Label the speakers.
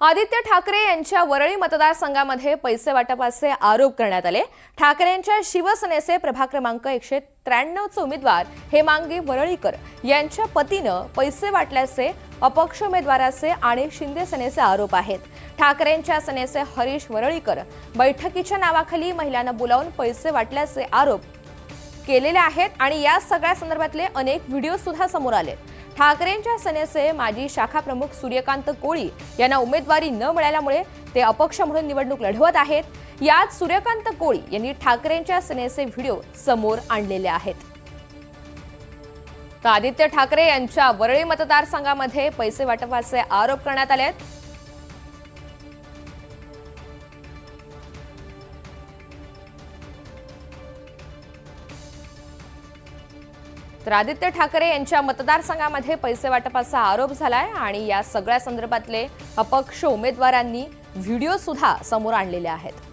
Speaker 1: आदित्य ठाकरे यांच्या वरळी मतदारसंघामध्ये पैसे वाटपाचे आरोप करण्यात आले. ठाकरेंच्या शिवसेनेचे प्रभाग क्रमांक एकशे त्र्याण्णवचे उमेदवार हेमांगी वरळीकर यांच्या पतीनं पैसे वाटल्याचे अपक्ष उमेदवाराचे आणि शिंदे सेनेचे आरोप आहेत. ठाकरेंच्या सेनेचे हरीश वरळीकर बैठकीच्या नावाखाली महिलांना बोलावून पैसे वाटल्याचे आरोप केलेले आहेत आणि या सगळ्या संदर्भातले अनेक व्हिडिओ सुद्धा समोर आले ठाकरेंच्या सेनेचे माजी शाखा प्रमुख सूर्यकांत कोळी यांना उमेदवारी न मिळाल्यामुळे ते अपक्ष म्हणून निवडणूक लढवत आहेत. यात सूर्यकांत कोळी यांनी ठाकरेंच्या सेनेचे व्हिडिओ समोर आणलेले आहेत. तर आदित्य ठाकरे यांच्या वरळी मतदारसंघामध्ये पैसे वाटपाचे आरोप करण्यात आले आहेत. तर आदित्य ठाकरे यांच्या मतदारसंघामध्ये पैसे वाटपाचा आरोप झालाय आणि या सगळ्या संदर्भातले अपक्ष उमेदवारांनी व्हिडिओ सुद्धा समोर आणलेले आहेत.